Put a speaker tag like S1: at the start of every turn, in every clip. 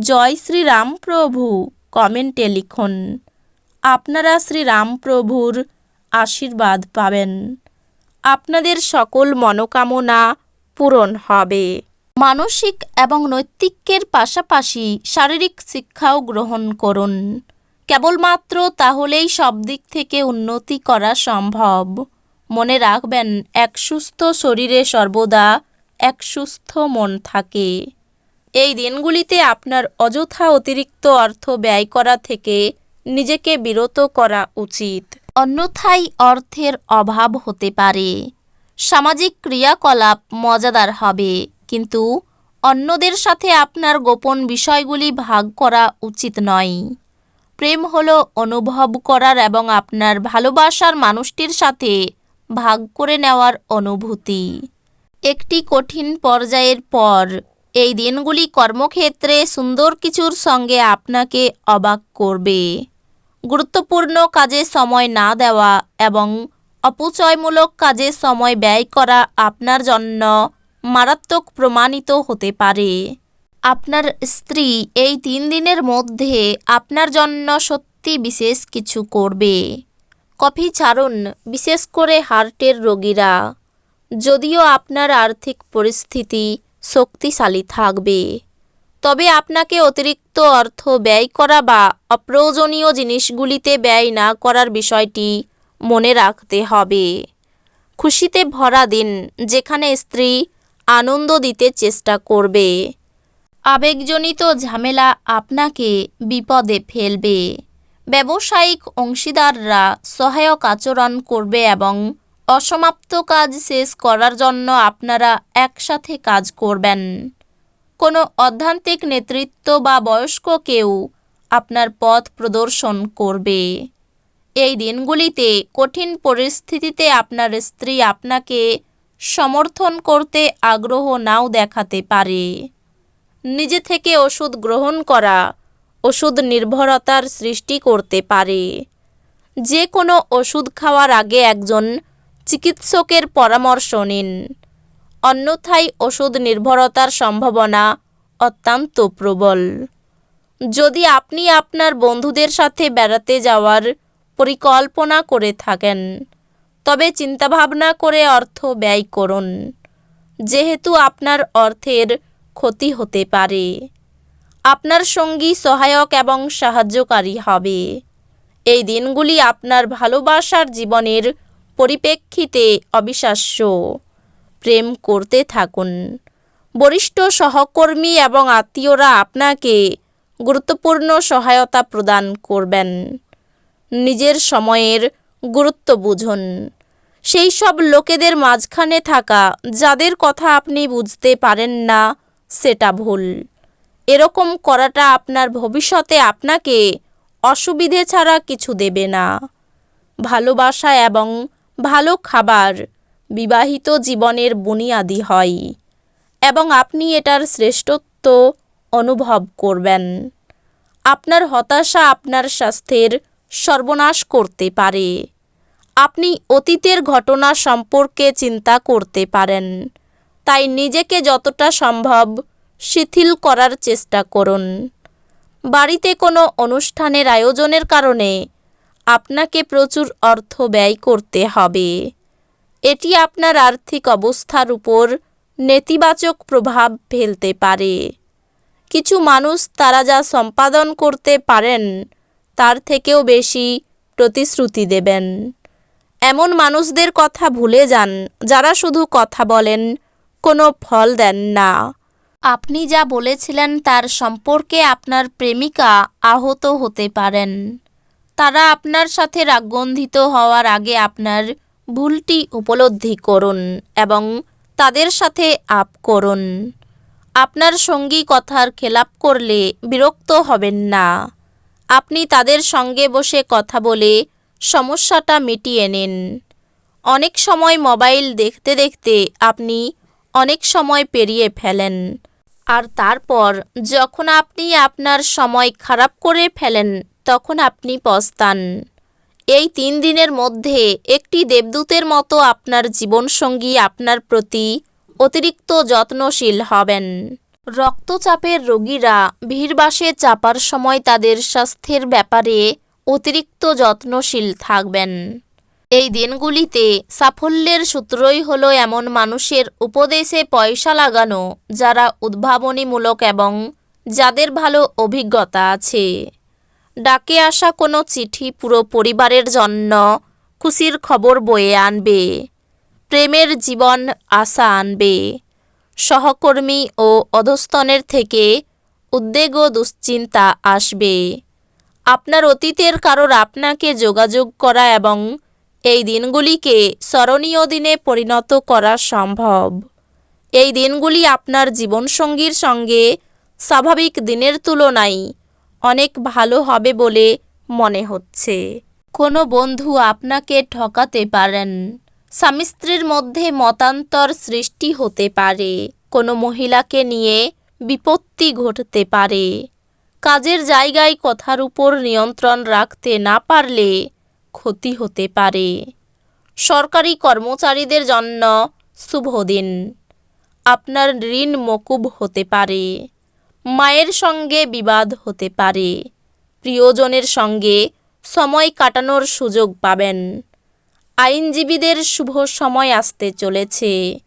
S1: জয় শ্রীরামপ্রভু কমেন্টে লিখুন। আপনারা শ্রীরামপ্রভুর আশীর্বাদ পাবেন। আপনাদের সকল মনোকামনা পূরণ হবে। মানসিক এবং নৈতিকের পাশাপাশি শারীরিক শিক্ষাও গ্রহণ করুন। কেবলমাত্র তাহলেই সব দিক থেকে উন্নতি করা সম্ভব। মনে রাখবেন, এক সুস্থ শরীরে সর্বদা এক সুস্থ মন থাকে। এই দিনগুলিতে আপনার অযথা অতিরিক্ত অর্থ ব্যয় করা থেকে নিজেকে বিরত করা উচিত। অন্যথায় অর্থের অভাব হতে পারে। সামাজিক ক্রিয়াকলাপ মজাদার হবে, কিন্তু অন্যদের সাথে আপনার গোপন বিষয়গুলি ভাগ করা উচিত নয়। প্রেম হল অনুভব করার এবং আপনার ভালোবাসার মানুষটির সাথে ভাগ করে নেওয়ার অনুভূতি। একটি কঠিন পর্যায়ের পর এই দিনগুলি কর্মক্ষেত্রে সুন্দর কিছুর সঙ্গে আপনাকে অবাক করবে। গুরুত্বপূর্ণ কাজে সময় না দেওয়া এবং অপচয়মূলক কাজে সময় ব্যয় করা আপনার জন্য মারাত্মক প্রমাণিত হতে পারে। আপনার স্ত্রী এই তিন দিনের মধ্যে আপনার জন্য সত্যি বিশেষ কিছু করবে। কফি ছাড়ুন, বিশেষ করে হার্টের রোগীরা। যদিও আপনার আর্থিক পরিস্থিতি শক্তিশালী থাকবে। তবে আপনাকে অতিরিক্ত অর্থ ব্যয় করা বা অপ্রয়োজনীয় জিনিসগুলিতে ব্যয় না করার বিষয়টি মনে রাখতে হবে। খুশিতে ভরা দিন, যেখানে স্ত্রী আনন্দ দিতে চেষ্টা করবে। আবেগজনিত ঝামেলা আপনাকে বিপদে ফেলবে। ব্যবসায়িক অংশীদাররা সহায়ক আচরণ করবে এবং অসমাপ্ত কাজ শেষ করার জন্য আপনারা একসাথে কাজ করবেন। কোনো অধ্যান্তিক নেতৃত্ব বা বয়স্ক কেউ আপনার পথ প্রদর্শন করবে। এই দিনগুলিতে কঠিন পরিস্থিতিতে আপনার স্ত্রী আপনাকে সমর্থন করতে আগ্রহ নাও দেখাতে পারে। নিজে থেকে ওষুধ গ্রহণ করা, ওষুধ নির্ভরতার সৃষ্টি করতে পারে। যে কোনো ওষুধ খাওয়ার আগে একজন চিকিৎসকের পরামর্শ নিন। অন্যথায় ওষুধ নির্ভরতার সম্ভাবনা অত্যন্ত প্রবল। যদি আপনি আপনার বন্ধুদের সাথে বেড়াতে যাওয়ার পরিকল্পনা করে থাকেন, তবে চিন্তাভাবনা করে অর্থ ব্যয় করুন, যেহেতু আপনার অর্থের ক্ষতি হতে পারে। আপনার সঙ্গী সহায়ক এবং সাহায্যকারী হবে। এই দিনগুলি আপনার ভালোবাসার জীবনের পরিপ্রেক্ষিতে অবিশ্বাস্য প্রেম করতে থাকুন। বরিষ্ঠ সহকর্মী এবং আত্মীয়রা আপনাকে গুরুত্বপূর্ণ সহায়তা প্রদান করবেন। নিজের সময়ের গুরুত্ব বুঝুন। সেই সব লোকেদের মাঝখানে থাকা, যাদের কথা আপনি বুঝতে পারেন না, সেটা ভুল। এরকম করাটা আপনার ভবিষ্যতে আপনাকে অসুবিধে ছাড়া কিছু দেবে না। ভালোবাসা এবং ভালো খাবার বিবাহিত জীবনের বুনিয়াদি হয় এবং আপনি এটার শ্রেষ্ঠত্ব অনুভব করবেন। আপনার হতাশা আপনার স্বাস্থ্যের সর্বনাশ করতে পারে। আপনি অতীতের ঘটনা সম্পর্কে চিন্তা করতে পারেন। তাই নিজেকে যতটা সম্ভব শিথিল করার চেষ্টা করুন। বাড়িতে কোনো অনুষ্ঠানের আয়োজনের কারণে আপনাকে প্রচুর অর্থ ব্যয় করতে হবে। এটি আপনার আর্থিক অবস্থার উপর নেতিবাচক প্রভাব ফেলতে পারে। কিছু মানুষ তারা যা সম্পাদন করতে পারেন, তার থেকেও বেশি প্রতিশ্রুতি দেবেন। এমন মানুষদের কথা ভুলে যান, যারা শুধু কথা বলেন, কোনো ফল দেন না। আপনি যা বলেছিলেন, তার সম্পর্কে আপনার প্রেমিকা আহত হতে পারেন। তারা আপনার সাথে রাগগন্ধিত হওয়ার আগে আপনার ভুলটি উপলব্ধি করুন এবং তাদের সাথে আপ করুন। আপনার সঙ্গী কথার খেলাপ করলে বিরক্ত হবেন না। আপনি তাদের সঙ্গে বসে কথা বলে সমস্যাটা মিটিয়ে নিন। অনেক সময় মোবাইল দেখতে দেখতে আপনি অনেক সময় পেরিয়ে ফেলেন। আর তারপর যখন আপনি আপনার সময় খারাপ করে ফেলেন তখন আপনি পস্তান। এই তিন দিনের মধ্যে একটি দেবদূতের মতো আপনার জীবনসঙ্গী আপনার প্রতি অতিরিক্ত যত্নশীল হবেন। রক্তচাপের রোগীরা ভিড়বাসে চাপার সময় তাদের স্বাস্থ্যের ব্যাপারে অতিরিক্ত যত্নশীল থাকবেন। এই দিনগুলিতে সাফল্যের সূত্রই হলো এমন মানুষের উপদেশে পয়সা লাগানো, যারা উদ্ভাবনীমূলক এবং যাদের ভালো অভিজ্ঞতা আছে। ডাকে আসা কোনো চিঠি পুরো পরিবারের জন্য। খুশির খবর বয়ে আনবে। প্রেমের জীবন আশা আনবে। সহকর্মী ও অধস্তনের থেকে উদ্বেগ ও দুশ্চিন্তা আসবে। আপনার অতীতের কারোর আপনাকে যোগাযোগ করা এবং এই দিনগুলিকে স্মরণীয় দিনে পরিণত করা সম্ভব। এই দিনগুলি আপনার জীবনসঙ্গীর সঙ্গে স্বাভাবিক দিনের তুলনায় অনেক ভালো হবে বলে মনে হচ্ছে। কোনো বন্ধু আপনাকে ঠকাতে পারেন। স্বামী স্ত্রীর মধ্যে মতান্তর সৃষ্টি হতে পারে। কোনো মহিলাকে নিয়ে বিপত্তি ঘটতে পারে। কাজের জায়গায় কথার উপর নিয়ন্ত্রণ রাখতে না পারলে ক্ষতি হতে পারে। সরকারি কর্মচারীদের জন্য শুভ দিন। আপনার ঋণ মকুব হতে পারে। মায়ের সঙ্গে বিবাদ হতে পারে। প্রিয়জনের সঙ্গে সময় কাটানোর সুযোগ পাবেন। আইনজীবীদের শুভ সময় আসতে চলেছে।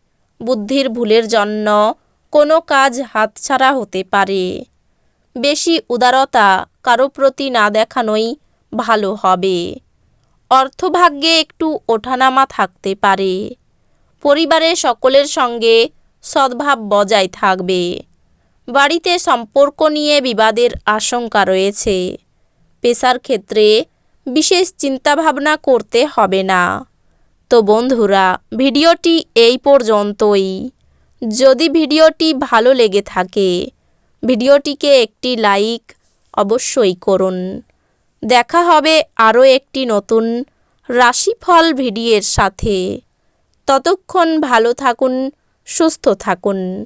S1: বুদ্ধির ভুলের জন্য কোনো কাজ হাতছাড়া হতে পারে। বেশি উদারতা কারও প্রতি না দেখানোই ভালো হবে। অর্থভাগ্যে একটু ওঠানামা থাকতে পারে। পরিবারে সকলের সঙ্গে সদ্ভাব বজায় থাকবে। বাড়িতে সম্পর্ক নিয়ে বিবাদের আশঙ্কা রয়েছে। পেশার ক্ষেত্রে বিশেষ চিন্তাভাবনা করতে হবে না। তো বন্ধুরা, ভিডিওটি এই পর্যন্তই। যদি ভিডিওটি ভালো লেগে থাকে, ভিডিওটিকে একটি লাইক অবশ্যই করুন। দেখা হবে আরও একটি নতুন রাশিফল ভিডিওর সাথে। ততক্ষণ ভালো থাকুন, সুস্থ থাকুন।